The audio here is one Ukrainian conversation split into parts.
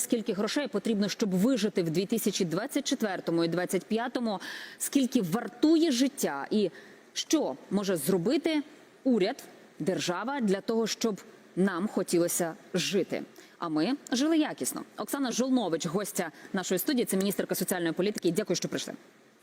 Скільки грошей потрібно, щоб вижити в 2024 і 2025, скільки вартує життя, і що може зробити уряд, держава для того, щоб нам хотілося жити. А ми жили якісно. Оксана Жолнович, гостя нашої студії, це міністерка соціальної політики. Дякую, що прийшли.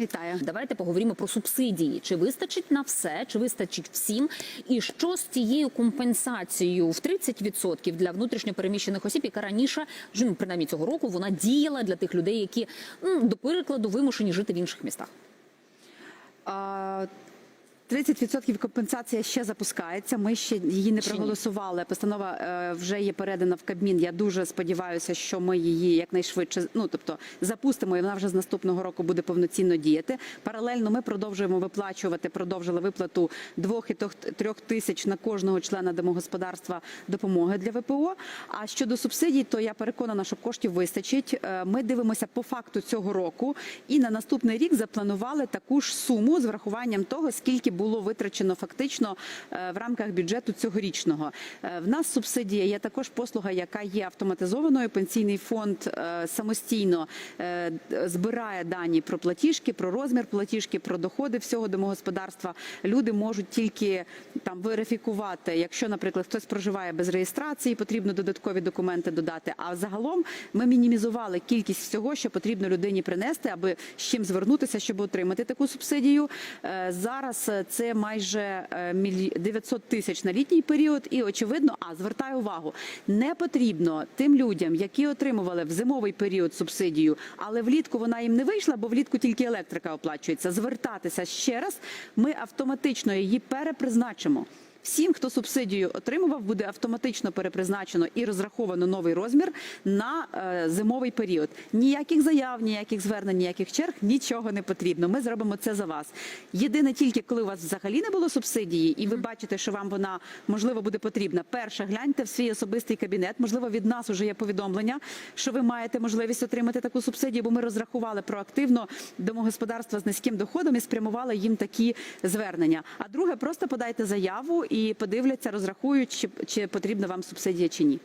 Вітаю. Давайте поговоримо про субсидії. Чи вистачить на все, чи вистачить всім? І що з тією компенсацією в 30% для внутрішньопереміщених осіб, яка раніше, ну, принаймні цього року, вона діяла для тих людей, які до перекладу вимушені жити в інших містах? А, 30% компенсація ще запускається. Ми ще її не проголосували. Постанова е, вже є передана в Кабмін. Я дуже сподіваюся, що ми її якнайшвидше, ну тобто запустимо, і вона вже з наступного року буде повноцінно діяти. Паралельно ми продовжуємо виплачувати, продовжили виплату двох і трьох тисяч на кожного члена домогосподарства допомоги для ВПО. А щодо субсидій, то я переконана, що коштів вистачить. Е, Ми дивимося по факту цього року, і на наступний рік запланували таку ж суму з врахуванням того, скільки було витрачено фактично е, в рамках бюджету цьогорічного. Е, В нас субсидія є також послуга, яка є автоматизованою. Пенсійний фонд е, самостійно збирає дані про платіжки, про розмір платіжки, про доходи всього домогосподарства. Люди можуть тільки там верифікувати, якщо, наприклад, хтось проживає без реєстрації, потрібно додаткові документи додати. А загалом ми мінімізували кількість всього, що потрібно людині принести, аби з чим звернутися, щоб отримати таку субсидію. Зараз це майже е, мілі- 900 тисяч на літній період, і очевидно, а звертаю увагу, не потрібно тим людям, які отримували в зимовий період субсидію, але влітку вона їм не вийшла, бо влітку тільки електрика оплачується. Звертатися ще раз. Ми автоматично її перепризначимо. Всім, хто субсидію отримував, буде автоматично перепризначено і розраховано новий розмір на е, зимовий період. Ніяких заяв, ніяких звернень, ніяких черг, нічого не потрібно. Ми зробимо це за вас. Єдине тільки коли у вас взагалі не було субсидії, і ви бачите, що вам вона можливо буде потрібна. Перше, гляньте в свій особистий кабінет. Можливо, від нас уже є повідомлення, що ви маєте можливість отримати таку субсидію, бо ми розрахували проактивно домогосподарства з низьким доходом і спрямували їм такі звернення. А друге, просто подайте заяву і подивляться, розрахують, чи, чи потрібна вам субсидія чи ні.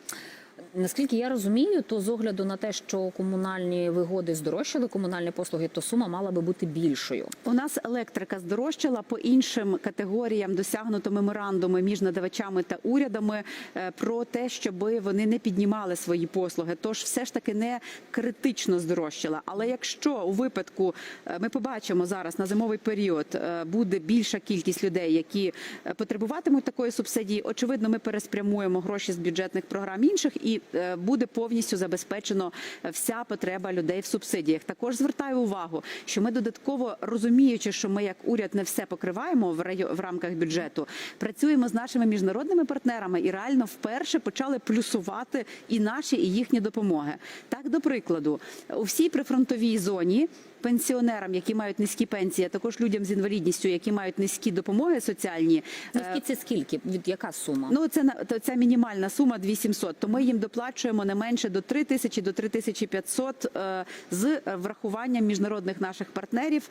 Наскільки я розумію, то з огляду на те, що комунальні вигоди здорожчали, комунальні послуги, то сума мала би бути більшою. У нас електрика здорожчала по іншим категоріям. Досягнуто меморандуми між надавачами та урядами е, про те, щоб вони не піднімали свої послуги. Тож все ж таки не критично здорожчала. Але якщо у випадку е, ми побачимо зараз на зимовий період е, буде більша кількість людей, які потребуватимуть такої субсидії, очевидно, ми переспрямуємо гроші з бюджетних програм інших і е, буде повністю забезпечено е, вся потреба людей в субсидіях. Також звертаю увагу, що ми додатково розуміючи, що ми як уряд не все покриваємо в рамках бюджету, працюємо з нашими міжнародними партнерами і реально вперше почали плюсувати і наші, і їхні допомоги. Так, до прикладу, у всій прифронтовій зоні. Пенсіонерам, які мають низькі пенсії, а також людям з інвалідністю, які мають низькі допомоги соціальні, е, Низькі це скільки? Від яка сума? Ну, це то ця мінімальна сума 2700, то ми їм доплачуємо не менше до 3 тисячі до 3500 е, з врахуванням міжнародних наших партнерів,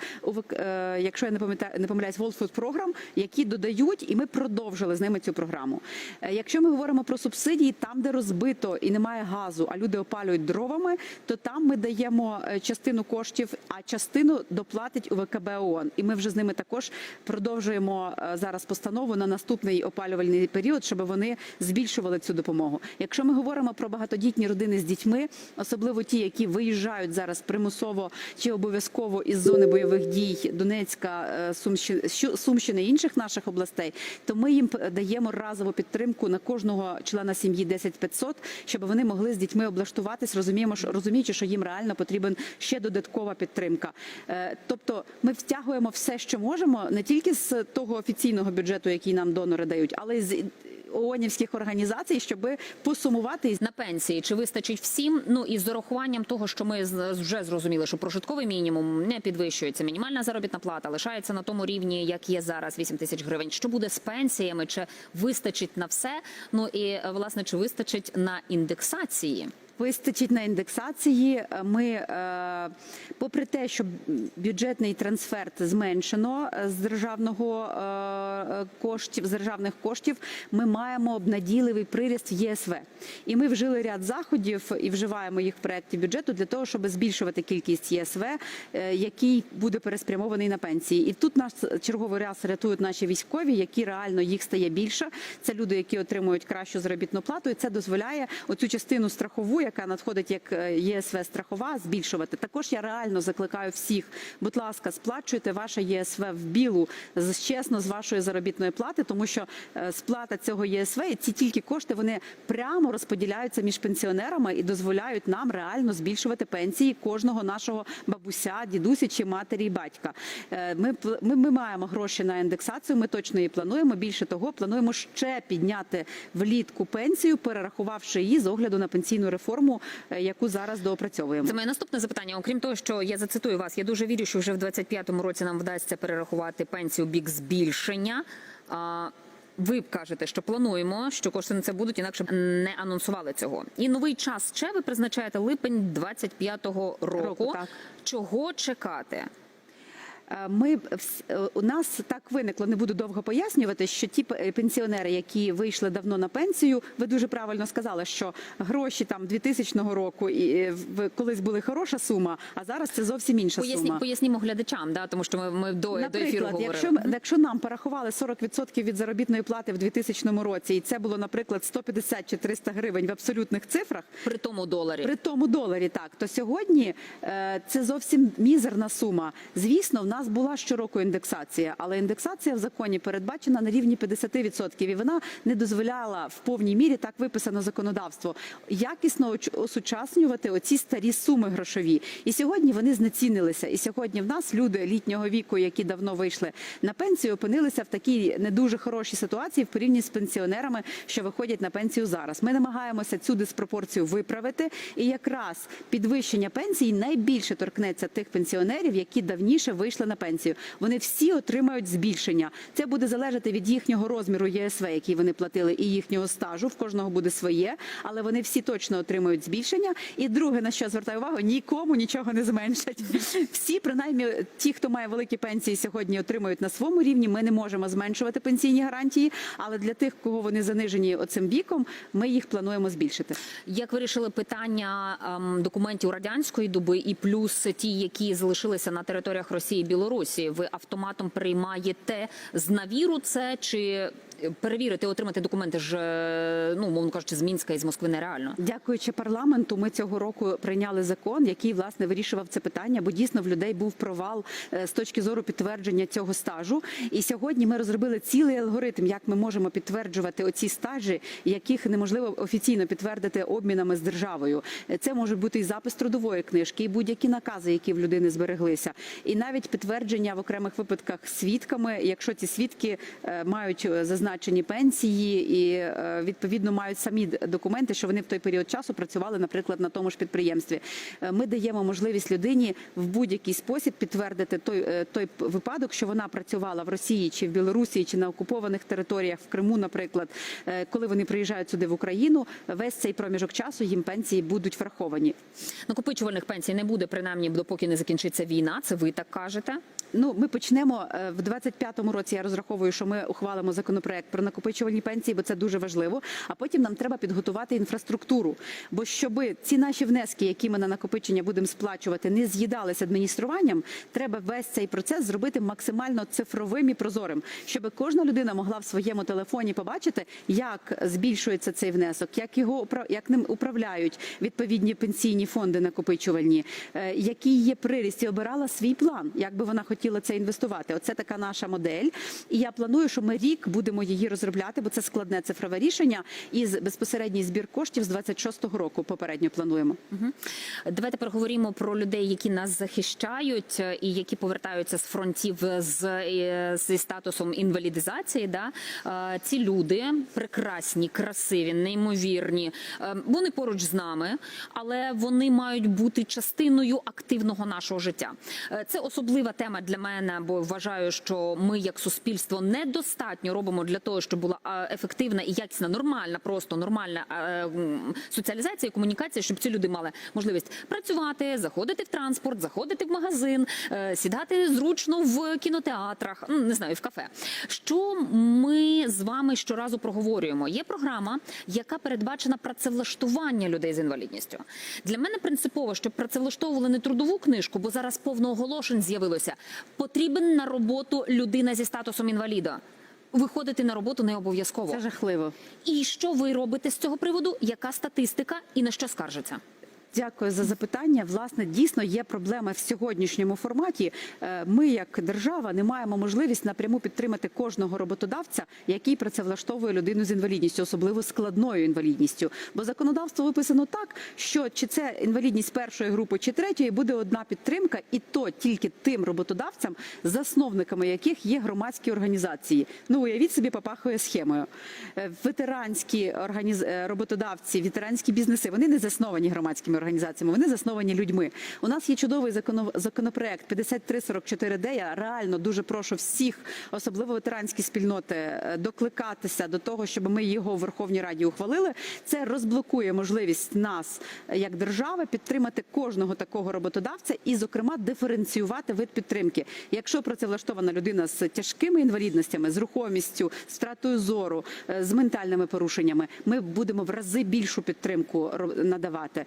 е, якщо я не пам'ятаю, не помиляюсь, World Food Program, які додають, і ми продовжили з ними цю програму. Е, Якщо ми говоримо про субсидії, там, де розбито і немає газу, а люди опалюють дровами, то там ми даємо е, частину коштів, а частину доплатить УВКБ ООН. І ми вже з ними також продовжуємо е, зараз постанову на наступний опалювальний період, щоб вони збільшували цю допомогу. Якщо ми говоримо про багатодітні родини з дітьми, особливо ті, які виїжджають зараз примусово чи обов'язково із зони бойових дій Донецька, е, Сумщини, і інших наших областей, то ми їм даємо разову підтримку на кожного члена сім'ї 10 500, щоб вони могли з дітьми облаштуватись. Розуміємо, що розуміючи, що їм реально потрібен ще додаткова підтримка. Е, Тобто, ми втягуємо все, що можемо, не тільки з того офіційного бюджету, який нам донори дають, але й з ООНівських організацій, щоб посумувати на пенсії чи вистачить всім? Ну і з урахуванням того, що ми вже зрозуміли, що прожитковий мінімум не підвищується. Мінімальна заробітна плата лишається на тому рівні, як є зараз, 8 тисяч гривень. Що буде з пенсіями? Чи вистачить на все? Ну і власне чи вистачить на індексації? Вистачить на індексації. Ми, е, попри те, що бюджетний трансферт зменшено е, з державного е, коштів, з державних коштів, ми маємо обнадійливий приріст в ЄСВ. І ми вжили ряд заходів і вживаємо їх в проєкті бюджету для того, щоб збільшувати кількість ЄСВ, е, який буде переспрямований на пенсії. І тут нас черговий раз рятують наші військові, які реально їх стає більше. Це люди, які отримують кращу заробітну плату, і це дозволяє оцю частину страхову, яка надходить як е, ЄСВ страхова, збільшувати. Також я реально закликаю всіх, будь ласка, сплачуйте ваше ЄСВ в білу з чесно з вашої заробітної плати, тому що е, сплата цього ЄСВ і ці тільки кошти вони прямо розподіляються між пенсіонерами і дозволяють нам реально збільшувати пенсії кожного нашого бабуся, дідусі чи матері і батька. Е, Ми, ми, ми маємо гроші на індексацію. Ми точно її плануємо. Більше того, плануємо ще підняти влітку пенсію, перерахувавши її з огляду на пенсійну реформу, е, яку зараз доопрацьовуємо. Це моє наступне запитання. Окрім того, що я зацитую вас, я дуже вірю, що вже в 25-му році нам вдасться перерахувати пенсію бік збільшення. Ви кажете, що плануємо, що кошти на це будуть, інакше б не анонсували цього. І новий час ще ви призначаєте липень 25-го року. Року, так. Чого чекати? Е, Ми е, у нас так виникло, не буду довго пояснювати, що ті п- пенсіонери, які вийшли давно на пенсію, ви дуже правильно сказали, що гроші там 2000 року і е, колись були хороша сума, а зараз це зовсім інша Поясні, сума. пояснімо глядачам, да, тому що ми, ми до, до ефіру говорили. якщо, якщо нам порахували 40% від заробітної плати в 2000 році, і це було, наприклад, 150 чи 300 гривень в абсолютних цифрах, при тому доларі. при тому доларі, так то сьогодні е, це зовсім мізерна сума. Звісно, в нас була щороку індексація, але індексація в законі передбачена на рівні 50%, і вона не дозволяла в повній мірі так виписано законодавство якісно осучаснювати оці старі суми грошові. І сьогодні вони знецінилися. І сьогодні в нас люди літнього віку, які давно вийшли на пенсію, опинилися в такій не дуже хорошій ситуації в порівнянні з пенсіонерами, що виходять на пенсію зараз. Ми намагаємося цю диспропорцію виправити, і якраз підвищення пенсій найбільше торкнеться тих пенсіонерів, які давніше вийшли на пенсію. Вони всі отримають збільшення. Це буде залежати від їхнього розміру ЄСВ, який вони платили, і їхнього стажу. В кожного буде своє, але вони всі точно отримують збільшення. І друге, на що звертаю увагу, нікому нічого не зменшать. Всі, принаймні, ті, хто має великі пенсії, сьогодні отримують на своєму рівні. Ми не можемо зменшувати пенсійні гарантії, але для тих, кого вони занижені оцим віком, ми їх плануємо збільшити. Як вирішили питання ем, документів радянської доби і плюс ті, які залишилися на територіях Росії Білорусі, ви автоматом приймаєте з навіру це чи перевірити, отримати документи ж е, ну мовно кажучи, з Мінська і з Москви нереально. Дякуючи парламенту, ми цього року прийняли закон, який власне вирішував це питання, бо дійсно в людей був провал е, з точки зору підтвердження цього стажу. І сьогодні ми розробили цілий алгоритм, як ми можемо підтверджувати оці стажі, яких неможливо офіційно підтвердити обмінами з державою. Це може бути і запис трудової книжки, і будь-які накази, які в людини збереглися, і навіть підтвердження в окремих випадках свідками, якщо ці свідки е, мають е, зазначені пенсії і е, відповідно мають самі документи, що вони в той період часу працювали, наприклад, на тому ж підприємстві. Е, Ми даємо можливість людині в будь-який спосіб підтвердити той, е, той випадок, що вона працювала в Росії чи в Білорусі, чи на окупованих територіях в Криму, наприклад, коли вони приїжджають сюди в Україну, весь цей проміжок часу їм пенсії будуть враховані. Накопичувальних пенсій не буде принаймні допоки не закінчиться війна. Це ви так кажете. Ну, ми почнемо в 25-му році. Я розраховую, що ми ухвалимо законопроект про накопичувальні пенсії, бо це дуже важливо. А потім нам треба підготувати інфраструктуру. Бо щоб ці наші внески, які ми на накопичення будемо сплачувати, не з'їдалися адмініструванням, треба весь цей процес зробити максимально цифровим і прозорим, щоб кожна людина могла в своєму телефоні побачити, як збільшується цей внесок, як його як ним управляють відповідні пенсійні фонди накопичувальні, е, який є приріст, і обирала свій план, як би вона хотіла це інвестувати. Оце така наша модель. І я планую, що ми рік будемо її розробляти, бо це складне цифрове рішення. І безпосередній збір коштів з 26-го року попередньо плануємо. Давайте переговоримо про людей, які нас захищають е, і які повертаються з фронтів з е, зі статусом інвалідизації. Да? Е, Ці люди прекрасні, красиві, неймовірні. Вони поруч з нами, але вони мають бути частиною активного нашого життя. Це особлива тема для мене, бо вважаю, що ми, як суспільство, недостатньо робимо для для того, щоб була ефективна і якісна, нормальна, просто нормальна соціалізація, і комунікація, щоб ці люди мали можливість працювати, заходити в транспорт, заходити в магазин, е, сідати зручно в кінотеатрах, не знаю, в кафе. Що ми з вами щоразу проговорюємо? Є програма, яка передбачена працевлаштування людей з інвалідністю. Для мене принципово, щоб працевлаштовували не трудову книжку, бо зараз повно оголошень з'явилося. Потрібен на роботу людина зі статусом інваліда. Виходити на роботу не обов'язково. Це жахливо. І що ви робите з цього приводу? Яка статистика і на що скаржиться? Дякую за запитання. Власне, дійсно є проблема в сьогоднішньому форматі. Е, Ми, як держава, не маємо можливість напряму підтримати кожного роботодавця, який працевлаштовує людину з інвалідністю, особливо складною інвалідністю. Бо законодавство виписано так, що чи це інвалідність першої групи чи третьої, буде одна підтримка, і то тільки тим роботодавцям, засновниками яких є громадські організації. Ну уявіть собі, попахує схемою. Е, Ветеранські організ... е, роботодавці, ветеранські бізнеси, вони не засновані громадськими організаціями, вони засновані людьми. У нас є чудовий законо- законопроект 5344 Я реально дуже прошу всіх, особливо ветеранські спільноти, е, докликатися до того, щоб ми його в Верховній Раді ухвалили. Це розблокує можливість нас, е, як держави, підтримати кожного такого роботодавця і, зокрема, диференціювати вид підтримки. Якщо працевлаштована людина з тяжкими інвалідностями, з рухомістю, з втратою зору, е, з ментальними порушеннями, ми будемо в рази більшу підтримку надавати.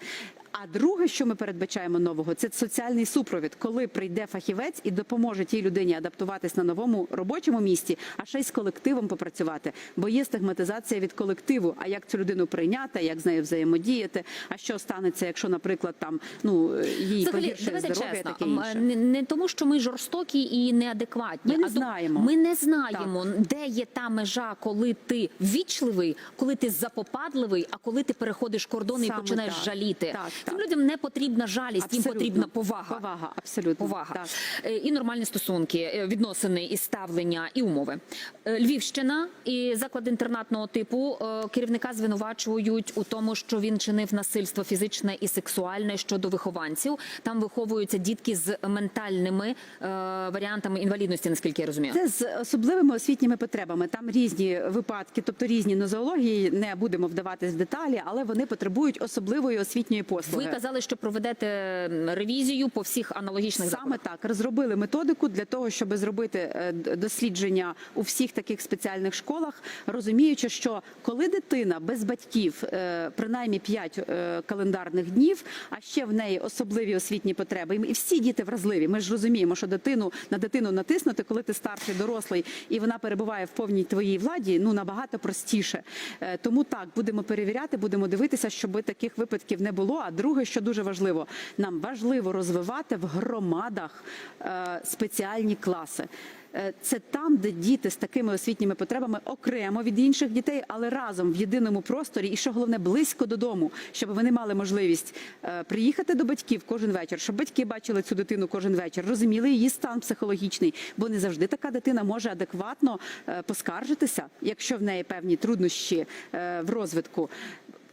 А друге, що ми передбачаємо нового, це соціальний супровід, коли прийде фахівець і допоможе тій людині адаптуватись на новому робочому місці, а ще й з колективом попрацювати. Бо є стигматизація від колективу. А як цю людину прийняти, як з нею взаємодіяти? А що станеться, якщо, наприклад, там ну їй погіршує здоров'я, таке інше? не, не тому, що ми жорстокі і неадекватні. Ми не а знаємо. Ми не знаємо, де є та межа, коли ти ввічливий, коли ти запопадливий, а коли ти переходиш кордони і починаєш так. жаліти. Так, Цим так. людям не потрібна жалість, їм потрібна повага. Повага, абсолютно. Повага Так. Е, і нормальні стосунки, е, відносини і ставлення, і умови. Е, Львівщина і заклад інтернатного типу керівника звинувачують у тому, що він чинив насильство фізичне і сексуальне щодо вихованців. Там виховуються дітки з ментальними варіантами інвалідності, наскільки я розумію. Це з особливими освітніми потребами. Там різні випадки, тобто різні нозології. Не будемо вдаватись в деталі, але вони потребують особливої освітньої Ви казали, що проведете ревізію по всіх аналогічних Саме закладах. так розробили методику для того, щоб зробити е, дослідження у всіх таких спеціальних школах, розуміючи, що коли дитина без батьків е, принаймні 5 календарних днів, а ще в неї особливі освітні потреби, і всі діти вразливі. Ми ж розуміємо, що дитину на дитину натиснути, коли ти старший дорослий і вона перебуває в повній твоїй владі, ну набагато простіше. Е, Тому так будемо перевіряти, будемо дивитися, щоб таких випадків не було. А друге, що дуже важливо, нам важливо розвивати в громадах е, спеціальні класи. Е, Це там, де діти з такими освітніми потребами окремо від інших дітей, але разом в єдиному просторі, і що головне близько додому, щоб вони мали можливість е, приїхати до батьків кожен вечір, щоб батьки бачили цю дитину кожен вечір, розуміли її стан психологічний, бо не завжди така дитина може адекватно поскаржитися, якщо в неї певні труднощі в розвитку.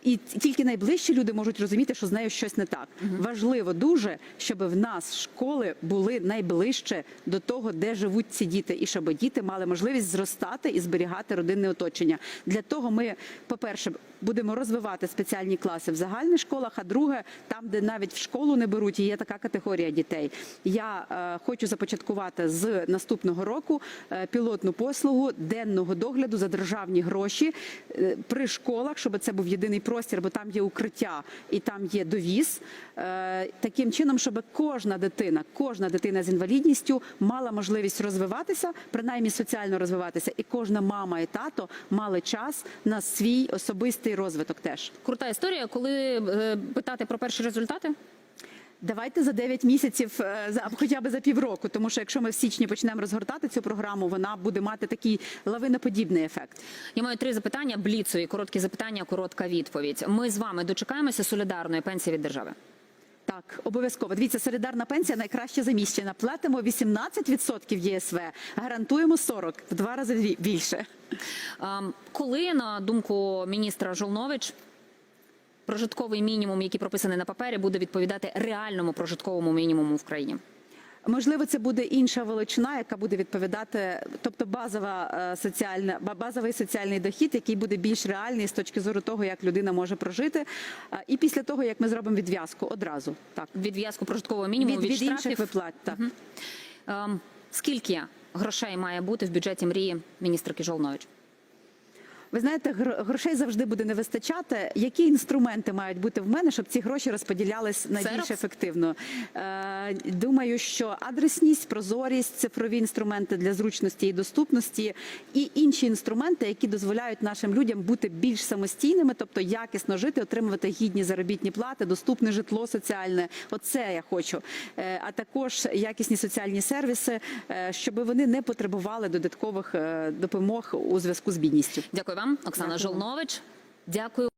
І тільки найближчі люди можуть розуміти, що з нею щось не так. Важливо дуже, щоб в нас школи були найближче до того, де живуть ці діти, і щоб діти мали можливість зростати і зберігати родинне оточення. Для того ми, по-перше, будемо розвивати спеціальні класи в загальних школах. А друге, там, де навіть в школу не беруть, і є така категорія дітей. Я е, хочу започаткувати з наступного року е, пілотну послугу денного догляду за державні гроші е, при школах, щоб це був єдиний простір, бо там є укриття і там є довіз. Е, таким чином, щоб кожна дитина, кожна дитина з інвалідністю мала можливість розвиватися, принаймні соціально розвиватися, і кожна мама і тато мали час на свій особистий розвиток теж. Крута історія, коли е, питати про перші результати. Давайте за 9 місяців, е, за хоча б за півроку, тому що якщо ми в січні почнемо розгортати цю програму, вона буде мати такий лавиноподібний ефект. Я маю три запитання. Бліцові короткі запитання, коротка відповідь. Ми з вами дочекаємося солідарної пенсії від держави. Так, обов'язково. Дивіться, солідарна пенсія найкраще заміщена. Платимо 18% ЄСВ, гарантуємо 40%, в два рази більше. Ем, Коли, на думку міністра Жолнович, прожитковий мінімум, який прописаний на папері, буде відповідати реальному прожитковому мінімуму в країні? Можливо, це буде інша величина, яка буде відповідати, тобто базова е, соціальна ба- базовий соціальний дохід, який буде більш реальний з точки зору того, як людина може прожити. Е, І після того, як ми зробимо відв'язку одразу, так Відв'язку прожиткового мінімуму від, від, від інших виплат. Так. Ем, скільки грошей має бути в бюджеті мрії міністрки Жолнович? Ви знаєте, гро- грошей завжди буде не вистачати. Які інструменти мають бути в мене, щоб ці гроші розподілялись найбільш ефективно? Е, думаю, що адресність, прозорість, цифрові інструменти для зручності і доступності, і інші інструменти, які дозволяють нашим людям бути більш самостійними, тобто якісно жити, отримувати гідні заробітні плати, доступне житло соціальне. Оце я хочу. Е, а також якісні соціальні сервіси, е, щоб вони не потребували додаткових е, допомог у зв'язку з бідністю. Дякую вам, Оксана Дякую. Жолнович. Дякую.